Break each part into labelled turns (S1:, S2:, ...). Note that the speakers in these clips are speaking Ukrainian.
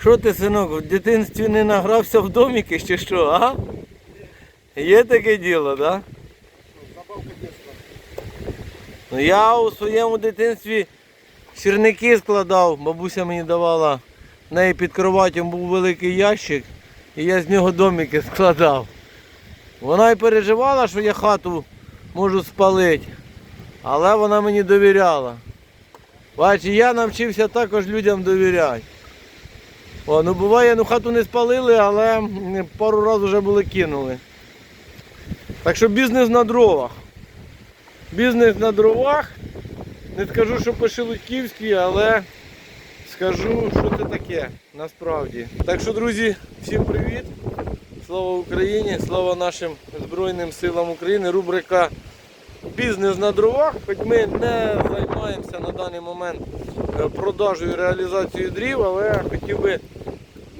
S1: Що ти, синок, в дитинстві не награвся в доміки чи що, а? Є таке діло, так? Ну я у своєму дитинстві сірники складав, бабуся мені давала. В неї під кроватем був великий ящик, і я з нього домики складав. Вона й переживала, що я хату можу спалити, але вона мені довіряла. Бач, і я навчився також людям довіряти. О, ну буває, ну хату не спалили, але пару разів вже були кинули. Так що бізнес на дровах. Бізнес на дровах. Не скажу, що по-шелудьківськи, але скажу, що це таке насправді. Так що, друзі, всім привіт. Слава Україні, слава нашим Збройним силам України. Рубрика Бізнес на дровах. Хоч ми не займаємося на даний момент е, продажею і реалізацією дрів, але хотів би,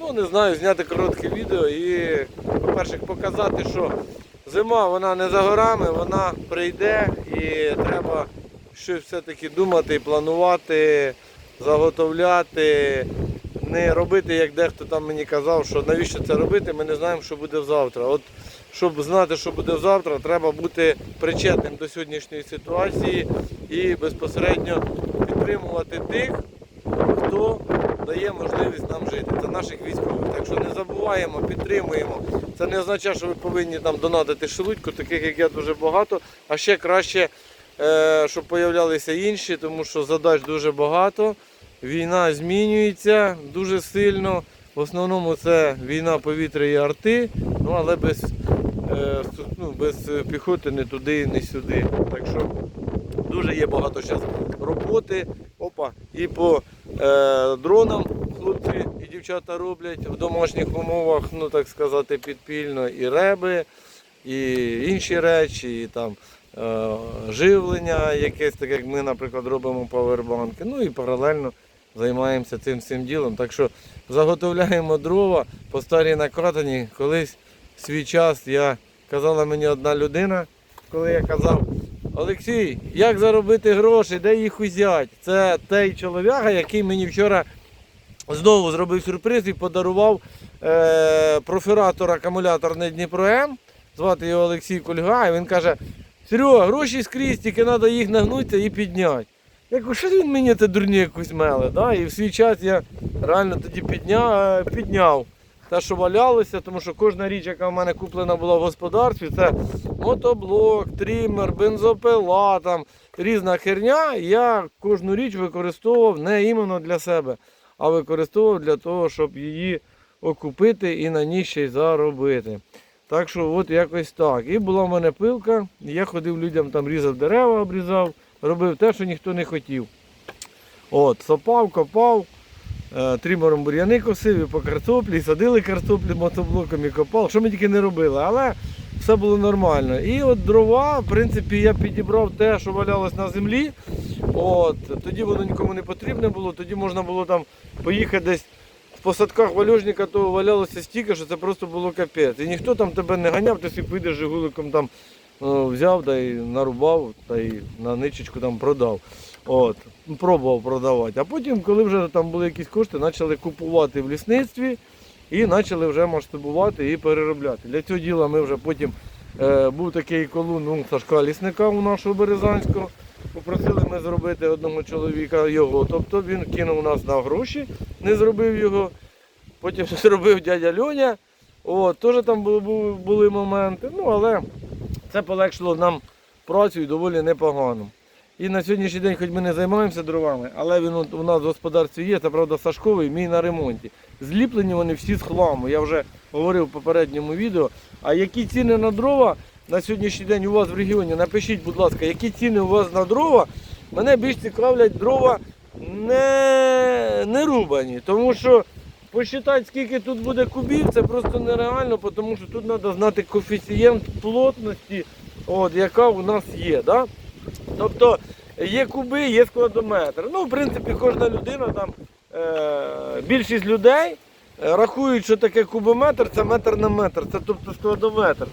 S1: ну не знаю, зняти коротке відео і, по-перше, показати, що зима вона не за горами, вона прийде і треба щось все-таки думати, планувати, заготовляти. Не робити, як дехто там мені казав, що навіщо це робити, ми не знаємо, що буде завтра. От щоб знати, що буде завтра, треба бути причетним до сьогоднішньої ситуації і безпосередньо підтримувати тих, хто дає можливість нам жити. Це наших військових. Так що не забуваємо, підтримуємо. Це не означає, що ви повинні там донатити шелудьку, таких як я дуже багато, а ще краще, е, щоб появлялися інші, тому що задач дуже багато. Війна змінюється дуже сильно. В основному це війна повітря і арти, ну але без, е, ну, без піхоти не туди, не сюди. Так що дуже є багато зараз роботи. Опа, і по е, дронам хлопці і дівчата роблять в домашніх умовах, ну так сказати, підпільно, і реби, і інші речі, і там е, живлення, якесь таке, як ми, наприклад, робимо павербанки. Ну і паралельно займаємося цим всім ділом. Так що заготовляємо дрова по старій накатані. Колись свій час я казала мені одна людина, коли я казав, Олексій, як заробити гроші, де їх узяти? Це той чолов'яга, який мені вчора знову зробив сюрприз і подарував е, профіратор акумуляторний Дніпро М. Звати його Олексій Кульга, і він каже, Серега, гроші скрізь, тільки треба їх нагнутися і підняти. Я кажу, що він мені це дурні якусь меле? Да? І в свій час я реально тоді підняв, підняв те, що валялося, тому що кожна річ, яка в мене куплена була в господарстві, це мотоблок, трімер, бензопила, там різна херня. Я кожну річ використовував не іменно для себе, а використовував для того, щоб її окупити і на ній ще й заробити. Так що от якось так. І була в мене пилка, я ходив людям там різав дерева, обрізав, робив те, що ніхто не хотів. От, сапав, копав, трімером бур'яни косив і по картоплі, і садили картоплі мотоблоком і копав. Що ми тільки не робили, але все було нормально. І от дрова, в принципі, я підібрав те, що валялось на землі. От, тоді воно нікому не потрібне було, тоді можна було там поїхати десь в посадках вальожника, то валялося стільки, що це просто було капець. І ніхто там тебе не ганяв, ти собі підеш жигуликом там е, взяв та й нарубав, та й на ничечку там продав. От, пробував продавати. А потім, коли вже там були якісь кошти, почали купувати в лісництві і почали вже масштабувати і переробляти. Для цього діла ми вже потім е, був такий колун ну, Сашка лісника у нашого Березанського. Попросили ми зробити одного чоловіка його. Тобто він кинув нас на гроші, не зробив його. Потім зробив дядя Льоня. От, теж там були, були моменти. Ну, але це полегшило нам працю і доволі непогано. І на сьогоднішній день, хоч ми не займаємося дровами, але він у нас в господарстві є, це правда Сашковий, мій на ремонті. Зліплені вони всі з хламу. Я вже говорив в попередньому відео. А які ціни на дрова на сьогоднішній день у вас в регіоні? Напишіть, будь ласка, які ціни у вас на дрова? Мене більш цікавлять дрова не, не рубані. Тому що посчитати, скільки тут буде кубів, це просто нереально, тому що тут треба знати коефіцієнт плотності, от, яка у нас є. Да? Тобто є куби, є складометр. Ну, в принципі, кожна людина там, е, більшість людей е, рахують, що таке кубометр, це метр на метр, це тобто складометр.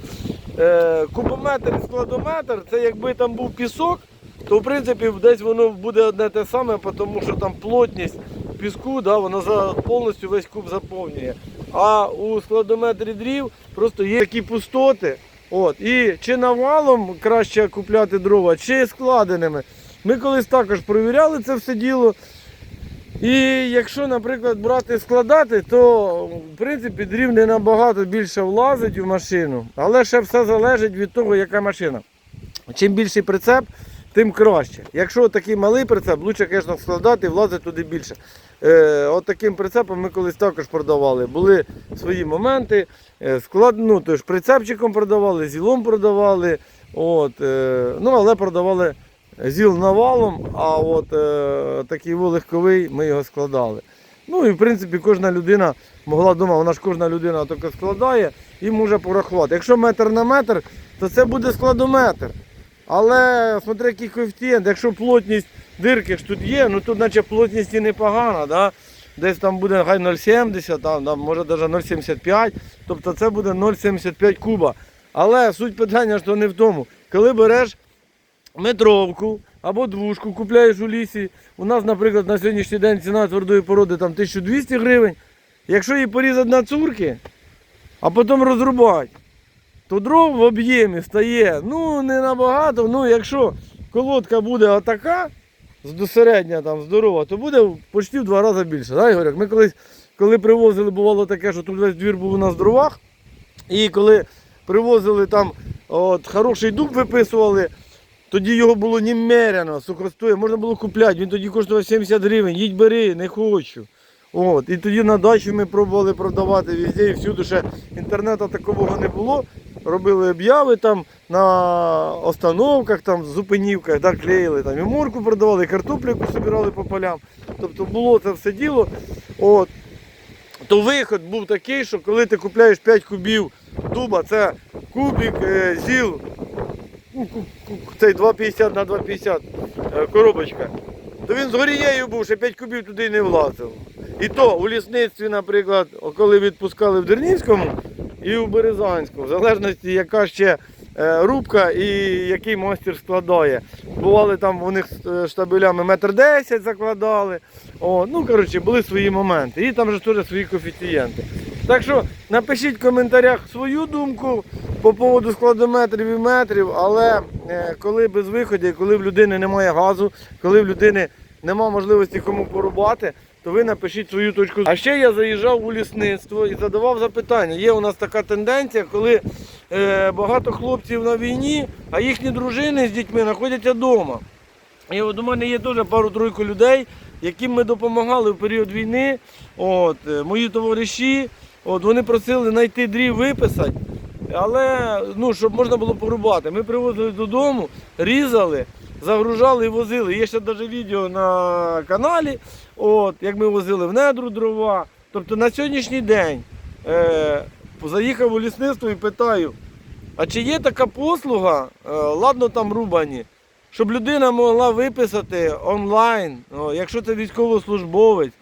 S1: Е, кубометр і складометр, це якби там був пісок, то в принципі десь воно буде одне те саме, тому що там плотність піску, да, воно за, повністю весь куб заповнює. А у складометрі дрів просто є такі пустоти. От, і чи навалом краще купляти дрова, чи складеними. Ми колись також перевіряли це все діло. І якщо, наприклад, брати складати, то в принципі дрів не набагато більше влазить в машину, але ще все залежить від того, яка машина. Чим більший прицеп, тим краще. Якщо такий малий прицеп, лучше, звісно, складати і влазить туди більше. Е, от таким прицепом ми колись також продавали. Були свої моменти. Е, склад, ну, тож прицепчиком продавали, зілом продавали. От, е, ну, але продавали зіл навалом, а от е, такий легковий ми його складали. Ну і в принципі кожна людина могла вдома, вона ж кожна людина тільки складає і може порахувати. Якщо метр на метр, то це буде складометр. Але смотри, який коефіцієнт, якщо плотність дирки ж тут є, ну тут наче плотність непогана, да? десь там буде хай 0,70, там, там, може навіть 0,75, тобто це буде 0,75 куба. Але суть питання що не в тому. Коли береш метровку або двушку купляєш у лісі. У нас, наприклад, на сьогоднішній день ціна твердої породи там 1200 гривень. Якщо її порізати на цурки, а потім розрубати, то дров в об'ємі стає ну не набагато. Ну, якщо колодка буде отака, середня там здорова, то буде почти в два рази більше. Да, Ігоряк? Ми колись, коли привозили, бувало таке, що тут весь двір був у нас в дровах. І коли привозили там от, хороший дуб виписували, тоді його було немерено, сухостоє, можна було купляти, він тоді коштував 70 гривень, їдь бери, не хочу. От, і тоді на дачі ми пробували продавати везде і всюди ще інтернету такого не було. Робили обяви там на остановках, там, зупинівках, да, клеїли, там, і морку продавали, і картоплю яку собирали по полям. Тобто було це все діло. От. То виход був такий, що коли ти купляєш 5 кубів дуба, це кубик е, зіл, ну, цей 2,50 на 2,50 е, коробочка, то він з горією був, ще 5 кубів туди не влазив. І то у лісництві, наприклад, коли відпускали в Дернівському і у Березанському, в залежності, яка ще е, рубка і який майстер складає. Бували там у них е, штабелями метр десять закладали. О, ну, коротше, були свої моменти. І там же теж свої коефіцієнти. Так що напишіть в коментарях свою думку по поводу складометрів і метрів, але е, коли без виходу, коли в людини немає газу, коли в людини немає можливості кому порубати, то ви напишіть свою точку. А ще я заїжджав у лісництво і задавав запитання. Є у нас така тенденція, коли е, багато хлопців на війні, а їхні дружини з дітьми знаходяться вдома. І от у мене є теж пару-тройку людей, яким ми допомагали в період війни. От, е, мої товариші, от, вони просили знайти дрів виписати, але ну, щоб можна було порубати. Ми привозили додому, різали, загружали і возили. Є ще навіть відео на каналі, от, як ми возили в недру дрова. Тобто на сьогоднішній день е, заїхав у лісництво і питаю, а чи є така послуга, е, ладно там рубані, щоб людина могла виписати онлайн, о, якщо це військовослужбовець,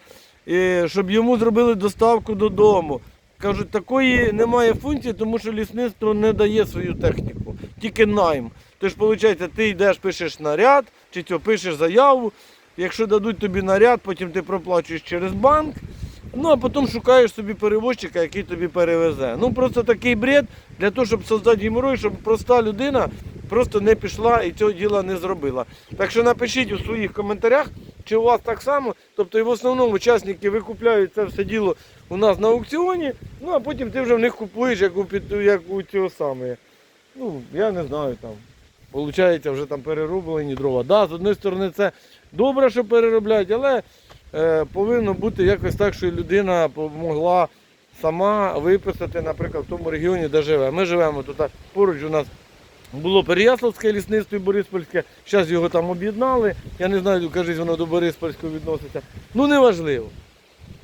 S1: і щоб йому зробили доставку додому. Кажуть, такої немає функції, тому що лісництво не дає свою техніку, тільки найм. Тож, виходить, ти йдеш, пишеш наряд, чи цього пишеш заяву. Якщо дадуть тобі наряд, потім ти проплачуєш через банк. Ну, а потім шукаєш собі перевозчика, який тобі перевезе. Ну просто такий бред для того, щоб создати геморрой, щоб проста людина просто не пішла і цього діла не зробила. Так що напишіть у своїх коментарях, чи у вас так само. Тобто і в основному учасники викупляють це все діло у нас на аукціоні, ну а потім ти вже в них купуєш, як у, як у цього саме. Ну, я не знаю там. Получається, вже там перероблені дрова. Да, з однієї сторони, це добре, що переробляють, але е, повинно бути якось так, що людина могла сама виписати, наприклад, в тому регіоні, де живе. Ми живемо тут поруч у нас було Переяславське лісництво і Бориспольське, зараз його там об'єднали. Я не знаю, кажуть, воно до Бориспольського відноситься. Ну, неважливо.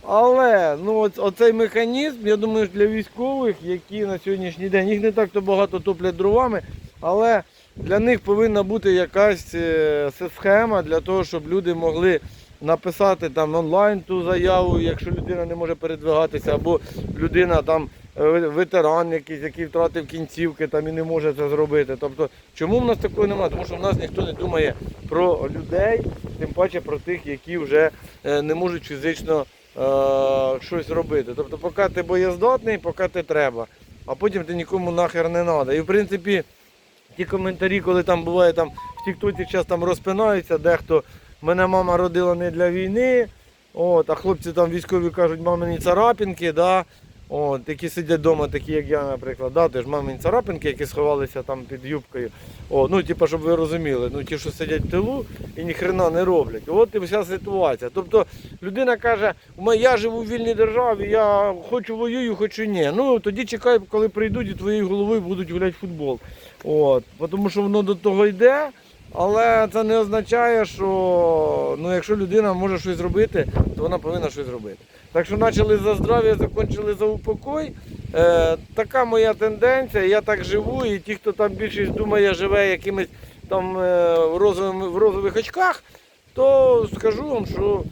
S1: Але ну, оцей механізм, я думаю, для військових, які на сьогоднішній день, їх не так то багато топлять дровами, але для них повинна бути якась е, схема для того, щоб люди могли написати там онлайн ту заяву, якщо людина не може передвигатися, або людина там е, ветеран якийсь, який втратив кінцівки там і не може це зробити. Тобто, чому в нас такого немає? Тому що в нас ніхто не думає про людей, тим паче про тих, які вже е, не можуть фізично е, щось робити. Тобто, поки ти боєздатний, поки ти треба, а потім ти нікому нахер не треба. І в принципі, ті коментарі, коли там буває там в Тіктоці час там розпинаються, дехто мене мама родила не для війни. От, а хлопці там військові кажуть, мамині царапінки, да, от, які сидять вдома, такі як я, наприклад, да, теж мамині царапінки, які сховалися там під юбкою. О, ну, типу, щоб ви розуміли, ну ті, що сидять в тилу і ніхрена не роблять. От і вся ситуація. Тобто людина каже, «У я живу в вільній державі, я хочу воюю, хочу ні. Ну тоді чекай, коли прийдуть і твоєю головою будуть гуляти футбол. От, тому що воно до того йде. Але це не означає, що ну, якщо людина може щось зробити, то вона повинна щось зробити. Так що почали за здрав'я, закінчили за упокой. Е, така моя тенденція, я так живу, і ті, хто там більшість думає, живе якимись там е, в, розовими, в розових очках, то скажу вам, що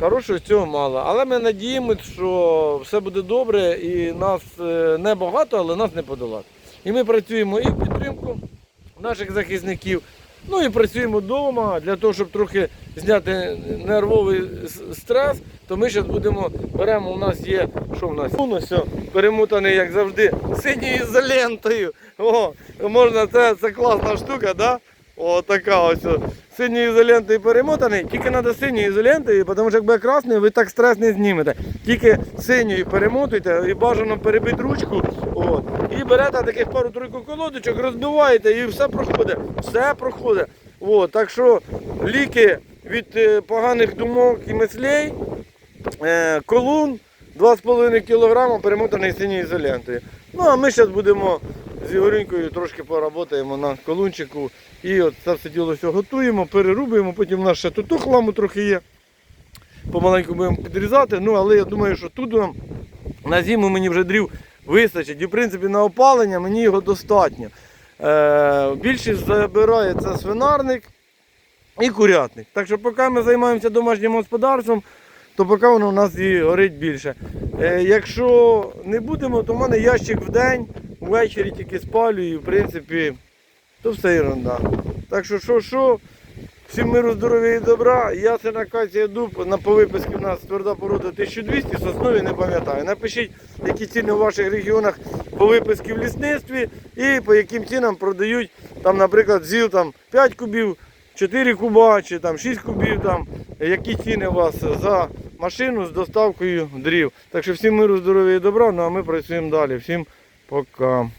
S1: хорошого цього мало. Але ми надіємося, що все буде добре і нас е, не багато, але нас не подолати. І ми працюємо і в підтримку наших захисників. Ну і працюємо вдома для того, щоб трохи зняти нервовий стрес, то ми зараз будемо беремо. У нас є що в нас? Ну, все, перемотаний, як завжди, синьою ізолентою. О, можна, це, це класна штука, да? О, така ось. Синьою ізолентою перемотаний, тільки треба синьою ізолентою, тому що якби красною, ви так стрес не знімете. Тільки синьою перемотуйте і бажано перебити ручку. От. І берете таких пару-тройку колодочок, розбиваєте і все проходить. Все проходить. От. Так що ліки від е, поганих думок і мислей, е, колун 2,5 кг перемотаний синьою ізолентою. Ну а ми зараз будемо з Ігорінькою трошки поработаємо на колунчику. І от це все діло все готуємо, перерубуємо, потім у нас ще тут хламу трохи є. Помаленьку будемо підрізати. Ну, але я думаю, що тут нам на зиму мені вже дрів вистачить. І в принципі на опалення мені його достатньо. Е, більшість забирає це свинарник і курятник. Так що поки ми займаємося домашнім господарством, то поки воно у нас і горить більше. Е, якщо не будемо, то в мене ящик в день, ввечері тільки спалюю, і в принципі, то все ерунда. Так що, що, що, всім миру, здоров'я і добра. Я це акація дуб, на по виписці у нас тверда порода 1200, соснові не пам'ятаю. Напишіть, які ціни у ваших регіонах по виписці в лісництві і по яким цінам продають, там, наприклад, ЗІЛ там 5 кубів, 4 куба чи там 6 кубів, там, які ціни у вас за машину з доставкою дрів. Так що всім миру, здоров'я і добра, ну а ми працюємо далі. Всім пока.